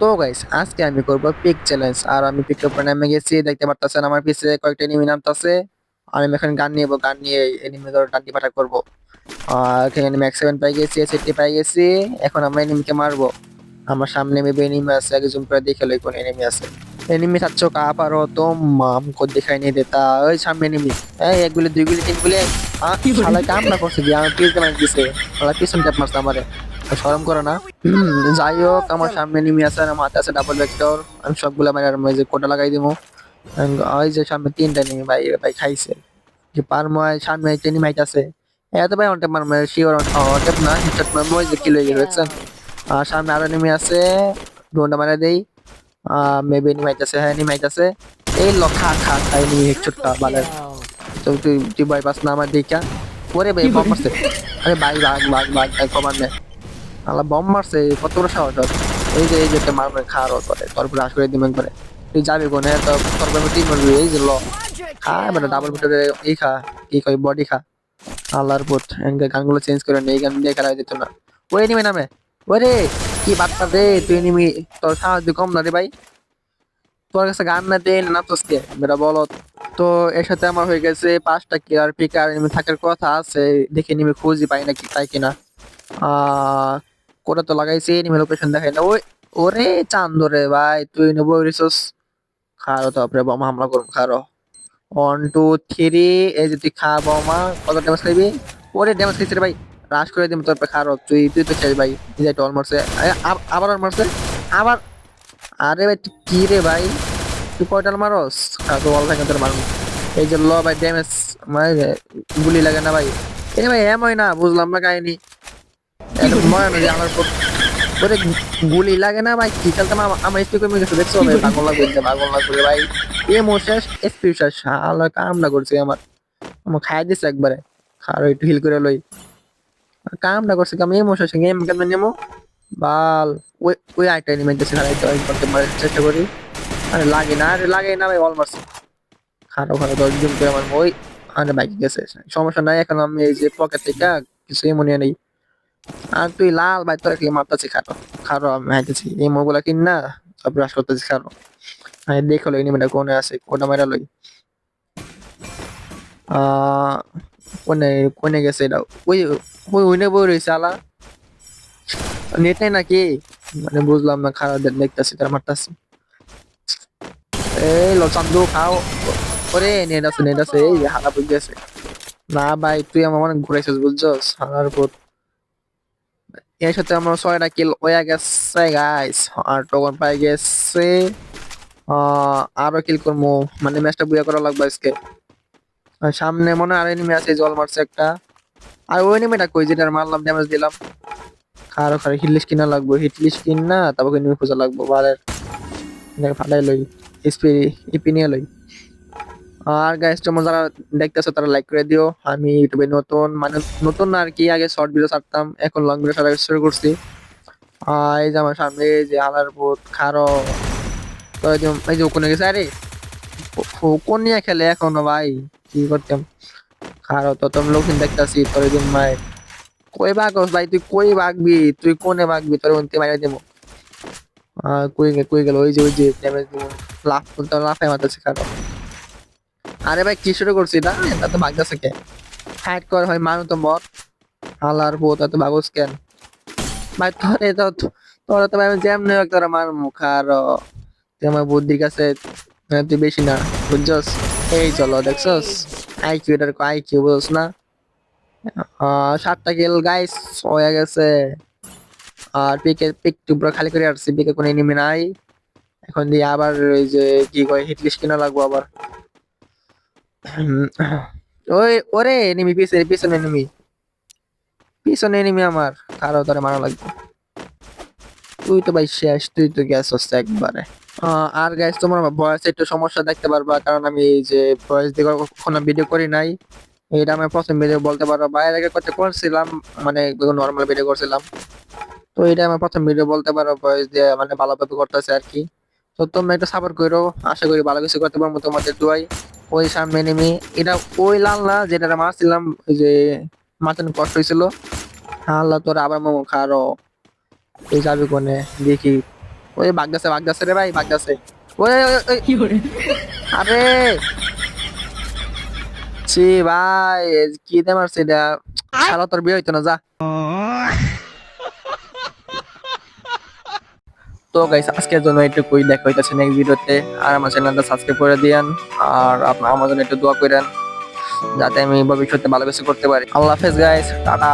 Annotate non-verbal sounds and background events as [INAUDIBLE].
তো গাইস আজকে আমি করব পিক চ্যালেঞ্জ আর আমি পিকের উপরে নেমে গেছি দেখতে পারতেছেন আমার পিছে কয়েকটা এনিমি নামতাছে। আর আমি এখন গান নিয়ে গান নিয়ে এনিমি ধরে টান্টি পাঠা করব। আর এখানে ম্যাক্স সেভেন পাই গেছি সেটি পাই গেছি। এখন আমরা এনিমিকে মারবো। আমার সামনে মেবি এনিমি আছে আগে জুম করে দেখে লই কোন এনিমি আছে। এনিমি থাকছো কা পারো তো মাম কো দেখাই নেই দেতা ওই সামনে এনিমি এই এক গুলি দুই গুলি তিন গুলি আ শালা কাম না করছে দিয়ে আমার পিছ দিয়ে দিছে শালা পিছন ট্যাপ মারছে আমারে। শরম করো না। যাই হোক আমার সামনে নিমি আছে আমার হাতে আছে ডাবল ভেক্টর আমি সবগুলো আমার আর যে কোটা লাগাই দিব ওই যে সামনে তিনটা নিমি ভাই ভাই খাইছে। যে পার ময় সামনে একটা নিমি আছে এত ভাই অনটেপ মার মানে শিওর অনটেপ না হিটশট মার মই যে কিল হয়ে দেখছেন আর সামনে আরও নিমি আছে ডোনটা মারা দেই। মেবি নিমি আছে হ্যাঁ নিমি আছে এই ল খা খা খাই নিমি হেডশটটা বালের। তো তুই তুই ভয় পাস না আমার দেখা ওরে ভাই মারছে আরে ভাই বাগ বাগ বাগ ভাই কমান নে আলা বম মারছে কত বড় সাহস এই যে এই যে একটা মারবে, খার করে তোর উপরে আশ করে দিবেন করে তুই যাবি কোনে? তো তোর উপরে তিন মারবি, এই যে ল। খা মানে ডাবল ভিতরে এই খা, কি কই বডি খা। আল্লাহর পুত এনকে গানগুলো চেঞ্জ করে নেই গান দিয়ে খেলা যেত না। ওই নিমে নামে, ওরে, কি বার্তা রে, তুই নিমি তোর সাহস কম না রে ভাই। তোর কাছে গান না দে না তোসকে মেরা বলো, তো এর সাথে আমার হয়ে গেছে পাঁচটা কিলার পিকার এনিমি থাকার কথা আছে, দেখে নিমে খুঁজি পাই নাকি তাই কিনা। আহ কোটা তো লাগাইছি এনিমি লোকেশন দেখাই না। ওই ওরে চান্দ রে ভাই, তুই নেব রিসোর্স খারো তারপরে বোমা হামলা করব খারো। ওয়ান টু থ্রি এই যে তুই খা বোমা, কত ড্যামেজ খাইবি? ওরে ড্যামেজ খাইছে রে ভাই রাশ করে দিবি তোর খারো। তুই তুই তো চাই ভাই, এই যে টল মারছে। আবার ওর মারছে? আবার আরে ভাই, তুই কি রে ভাই? তুই কয়টাল মারস? তো অল থাকে তোর মারবো? এই যে ল ভাই ড্যামেজ মানে গুলি লাগে না ভাই। এ ভাই এম হয় না, বুঝলাম না কাহিনী এরকম মনে না যে আমার উপর গুলি লাগে না ভাই, কি খেলতাম আমার স্পিক কমে গেছে? দেখছ ভাই পাগল লাগবে যে পাগল লাগবে ভাই। এ মোশেষ এসপি শেষ শালা কামটা করছে আমার। আমার খাই দিছে একবারে। খারো একটু হিল করে লই। কামটা করছে কাম এই মোশেষ গেম কেমন নেমো? বাল। ওই ওই আইটা এনিমেন্ট আছে খারাপ তো করতে মারার চেষ্টা করি। আরে লাগে না, আরে লাগে না ভাই অল মারছে খারাপ খারাপ দশ জন করে আমার ওই আরে বাইক গেছে। সমস্যা নাই, এখন আমি এই যে পকেট থেকে কিছুই মনে নেই। আর তুই লাল, ভাই, তোর কি মারতেছি খারো খারো আমি হাইতেছি এই মোগুলা কিন না, সব ব্রাশ করতেছি খারো আমি দেখো লই নিমেটা কোনে আছে কোটা মারা লই। কোনে কোনে গেছে এটা? ওই ওই, ওইনে বই রয়েছে আলা নেট নাকি? মানে বুঝলাম না, খারাপ দেখতেছি, তার মারতাছি। এই লো, চান্দু, খাও। ওরে, নেট আছে নেট আছে, এই হালা বুঝে আছে না, ভাই, তুই আমার মানে ঘুরাইছিস, বুঝছস? হালার পর এর সাথে আমার ছয়টা কিল গেছে গাইস আর টোকন পাই গেছে। আরও কিল মানে ম্যাচটা বুয়া করা লাগবে আজকে। সামনে মনে আর এনিমি আছে, জল মারছে একটা। আর ওই এনিমিটা কই যেটা মারলাম ড্যামেজ দিলাম? কারও কারও হিটলিস কিনা লাগবে হিটলিস কিন না, তারপর এনিমি খোঁজা লাগবে বারের ফাটাই লই স্পি ইপি নিয়ে লই। আর গাইস তোমরা যারা দেখতেছো, তারা লাইক করে দিও। আমি ইউটিউবে নতুন মানে নতুন আর কি, আগে শর্ট ভিডিও ছাড়তাম, এখন লং ভিডিও ছাড়া শুরু করছি। আর এই যে আমার সামনে, এই যে আলার বোধ খারো। তো এই যে ওখানে গেছে, আরে! ও- কোন নিয়ে খেলে এখনও ভাই? কি করতাম? খারো, তো তোম লোক দেখতাছি, তোর দিন মাই কই ভাগস ভাই, তুই কই ভাগবি তুই কোনে ভাগবি তোর অন্তে মাইরা দেবো। কই কই গেল? ওই যে ওই যে ড্যামেজ দিব। লাফ লাফাই মারতেছে খারো। আরে ভাই, কি শুরু করছি না এটা তো ভাগতেছে কে? ফাইট কর হয়, মানু তো মর। হালার বোত এত ভাগস কেন ভাই, তোর এটা তোর তো ভাই যেমনি হোক তোরা মার মুখ আর তুই আমার বুদ্ধির কাছে তুই বেশি না, বুঝছস? এই চলো, দেখছস? আই কিউ এটার আই কিউ বুঝছ না? সাতটা কিল গাইস হয়ে গেছে। আর পিকে পিক টুবরা খালি করে আসছি পিকে কোনো এনিমি নাই। এখন দিয়ে আবার ওই যে, কি কয় হিটলিস্ট কিনা লাগবো আবার। [CLEARS THROAT] ওই, ওরে এনিমি পিছনে পিছনে এনিমি পিছনে এনিমি আমার। কারও তারে মারা লাগবে। তুই তো ভাই শেষ, তুই তো গ্যাস হচ্ছে একবারে। আর গাইস তোমার ভয়েস একটু সমস্যা দেখতে পারবা, কারণ আমি যে ভয়েস দিয়ে কখনো ভিডিও করি নাই। এটা আমি প্রথম ভিডিও বলতে পারব। বাইরে আগে করতে করছিলাম মানে নর্মাল ভিডিও করছিলাম। তো এটা আমার প্রথম ভিডিও বলতে পারো ভয়েস দিয়ে মানে ভালোভাবে করতেছে আর কি। তো তোমরা একটু সাপোর্ট করো আশা করি ভালো কিছু করতে পারব তোমাদের দোয়াই ওই সামনে নেমে এটা ওই লাল না যেটা মারছিলাম ওই যে মাথায় কষ্ট হয়েছিল। আল্লাহ তোর আবার মোমো খারো এই যাবি কোনে? দেখি। ওই বাগদাসে বাগদাসে রে ভাই বাগদাসে ওই ওই, ওই, ওই। আরে! ছি ভাই কি দে মারছে এটা? শালা তোর বিয়ে হইতো না যা। তো গাইস আজকের জন্য এটুকুই। দেখা হইতাছে নেক্সট ভিডিওতে আর আমার চ্যানেলটা সাবস্ক্রাইব করে দিয়েন। আর আপনার আমার জন্য একটু দোয়া করেন। যাতে আমি ভবিষ্যতে ভালো কিছু করতে পারি। আল্লাহ হাফেজ গাইস টাটা।